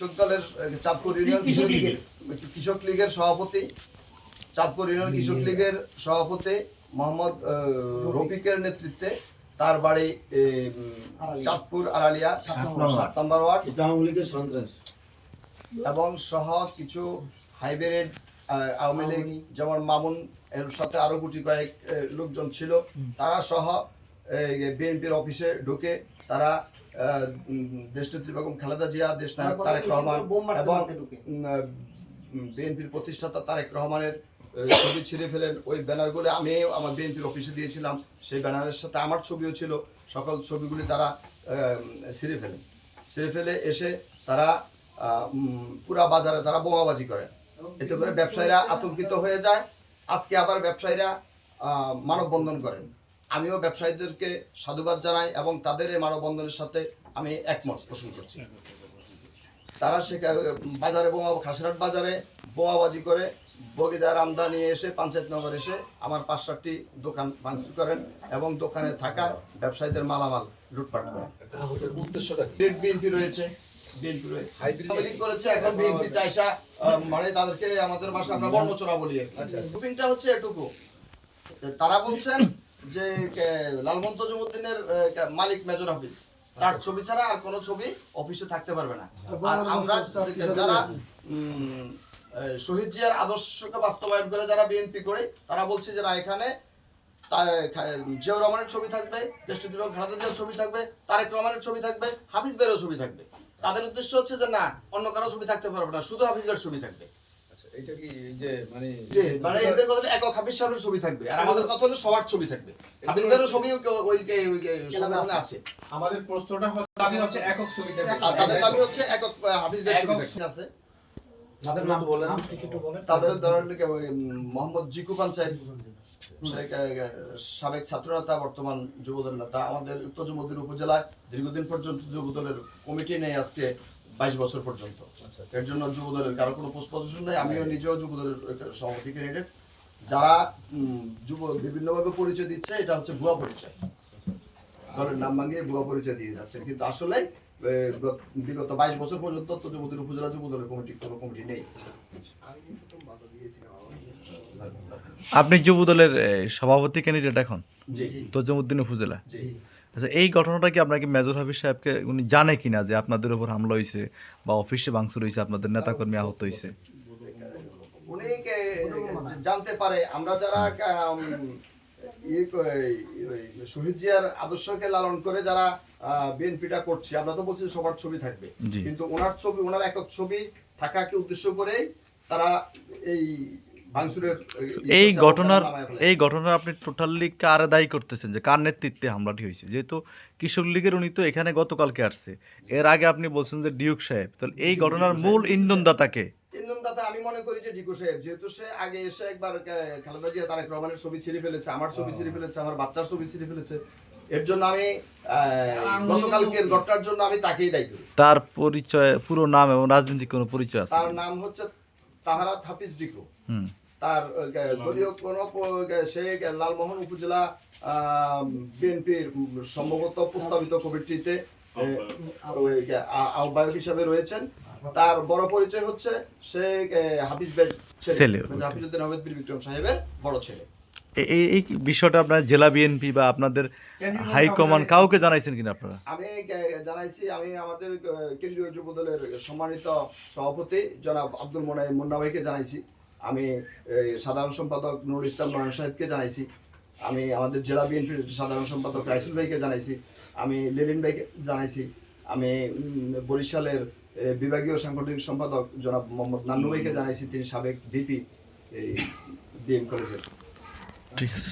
কৃষক দলের চাঁদপুর ইউনিয়ন কৃষক লীগের? কৃষক লীগের সভাপতি চাঁদপুর ইউনিয়ন কৃষক লীগের সভাপতি মোহাম্মদ রফিকের নেতৃত্বে তার বাড়ি চাঁদপুর আড়ালিয়া সাত নম্বর ওয়ার্ড। সন্ত্রাস। এবং সহ কিছু হাইব্রিড আওয়ামী লীগ যেমন মামুন এর সাথে আরও গুটি কয়েক লোকজন ছিল। তারা সহ বিএনপির অফিসে ঢুকে তারা দেশনেত্রী বেগম খালেদা জিয়া দেশ নায়ক তারেক রহমান এবং বিএনপির প্রতিষ্ঠাতা তারেক রহমানের ছবি ছিঁড়ে ফেলেন ওই ব্যানারগুলো আমি আমার বিএনপির অফিসে দিয়েছিলাম সেই ব্যানারের সাথে আমার ছবিও ছিল সকল ছবিগুলি তারা ছিঁড়ে ফেলেন ছিঁড়ে ফেলে এসে তারা পুরা বাজারে তারা বোমাবাজি করে। এতে করে ব্যবসায়ীরা আতঙ্কিত হয়ে যায়। আজকে আবার ব্যবসায়ীরা আহ, মানববন্ধন করেন। আমিও ব্যবসায়ীদেরকে সাধুবাদ জানাই এবং তাদের এই মানববন্ধনের সাথে আমি একমত পোষণ করছি। তারা সেখানে বাজারে বোমা খাসিরহাট বাজারে বোমাবাজি করে বগিদার আমদা নিয়ে এসে পঞ্চায়েত নগর এসে আমার পাঁচ সাতটি দোকান ভাঙচুর করেন এবং দোকানে থাকা ব্যবসায়ীদের মালামাল লুটপাট করেন। উদ্দেশ্যটা বিএনপি রয়েছে করেছে এখন মানে তাদেরকে আমাদের ভাষা আমরা বর্ণচোরা বলি আচ্ছা হচ্ছে এটুকু। তারা বলছেন যে লালমন্ত জমুদ্দিনের মালিক মেজর হাফিজ। তার ছবি ছাড়া আর কোনো ছবি অফিসে থাকতে পারবে না। আর আমরা যারা শহীদ জিয়ার আদর্শকে বাস্তবায়ন করে যারা বিএনপি করে তারা বলছে যারা এখানে জিয়াউর রহমানের ছবি থাকবে দেশটির খালেদা জিয়ার ছবি থাকবে তারেক রহমানের ছবি থাকবে হাফিজ ভাইয়েরও ছবি থাকবে। তাদের উদ্দেশ্য হচ্ছে যে না অন্য কারও ছবি থাকতে পারবে না শুধু হাফিজ ছবি থাকবে। এটা কি এই যে মানে যে মানে এদের কথা একক হাফিজ সাহেবের ছবি থাকবে। আর আমাদের কথা হলো সবার ছবি থাকবে। হাফিজ ছবি ওই ওই ওই আছে। আমাদের প্রশ্নটা দাবি হচ্ছে একক ছবিতে আর তাদের দাবি হচ্ছে একক আহ, ছবি আছে। তাদের নাম বলেন। তাদের ধরেন মোহাম্মদ জিকু পঞ্চায়েত সাবেক ছাত্রনেতা বর্তমান যুবদল নেতা। আমাদের উত্তর যুবদল উপজেলায় দীর্ঘদিন পর্যন্ত যুবদলের কমিটি নেই আজকে। বাইশ বছর পর্যন্ত। আচ্ছা। এর জন্য যুবদলের কারও কোনো পোস্ট পজিশন নেই। আমিও নিজেও যুবদলের একটা সভাপতি ক্যান্ডিডেট যারা যুব বিভিন্নভাবে পরিচয় দিচ্ছে এটা হচ্ছে ভুয়া পরিচয়। দলের নাম ভাঙিয়ে ভুয়া পরিচয় দিয়ে যাচ্ছে। কিন্তু আসলে বিগত বাইশ বছর পর্যন্ত তো যুবদল উপজেলা যুবদলের কমিটি কোনো কমিটি নেই। আপনি যুব দলের সভাপতি ক্যান্ডিডেট এখন? জি। তজমুদ্দিন উপজেলা? জি। আচ্ছা এই ঘটনাটা কি আপনাকে মেজর হাফিজ সাহেবকে উনি জানে কিনা যে আপনাদের উপর হামলা হয়েছে বা অফিসে ভাঙচুর হয়েছে আপনাদের নেতাকর্মী আহত হয়েছে উনি জানতে পারে আমরা যারা ক- শহীদ জিয়ার আদর্শকে লালন করে যারা বিএনপিটা করছি আমরা তো বলছি সবার ছবি থাকবে। কিন্তু ওনার ছবি ওনার একক ছবি থাকাকে উদ্দেশ্য করে তারা এই এই ঘটনার। এই ঘটনার আপনি টোটালি কার দায়ী করতেছেন যে কার নেতৃত্বে হামলাটি হয়েছে? যেহেতু কৃষক লীগের উনি তো এখানে গতকালকে আসছে। এর আগে আপনি বলছেন যে ডিউক সাহেব। তাহলে এই ঘটনার মূল ইন্ধনদাতাকে? ইন্ধনদাতা আমি মনে করি যে ডিকো সাহেব। যেহেতু সে আগে এসে একবার খালেদা জিয়া তারেক রহমানের ছবি ছিঁড়ে ফেলেছে আমার ছবি ছিঁড়ে ফেলেছে আমার বাচ্চার ছবি ছিঁড়ে ফেলেছে। এর জন্য আমি আহ, গতকালকের ঘটনার জন্য আমি তাকেই দায়ী করি। তার পরিচয় পুরো নাম এবং রাজনৈতিক কোনো পরিচয় আছে? তার নাম হচ্ছে তাহারা হাফিজ ডিকো। হুম। তার দলীয় কোন সে লালমোহন উপজেলা বিএনপির সম্ভবত প্রস্তাবিত কমিটিতে আহ, আহ্বায়ক। হিসাবে রয়েছেন। তার বড় পরিচয় হচ্ছে সে হাফিজ বেড ছেলে, okay. হাফিজুদ্দিন আহমেদ বীর বিক্রম সাহেবের বড় ছেলে। এই এই বিষয়টা আপনার জেলা বিএনপি বা আপনাদের হাইকমান্ড কাউকে জানাইছেন কিনা আপনারা? আমি জানাইছি আমি আমাদের কেন্দ্রীয় যুব দলের সম্মানিত সভাপতি জনাব আব্দুল মোনাই মুন্না ভাইকে জানাইছি। আমি সাধারণ সম্পাদক নুরুল ইসলাম নয়ন সাহেবকে জানাইছি। আমি আমাদের জেলা বিএনপির সাধারণ সম্পাদক রাইসুল ভাইকে জানাইছি। আমি লেলিন ভাইকে জানাইছি। আমি বরিশালের বিভাগীয় সাংগঠনিক সম্পাদক জনাব মোহাম্মদ নান্নু ভাইকে জানাইছি। তিনি সাবেক ভিপি বিএম কলেজের। ঠিক আছে।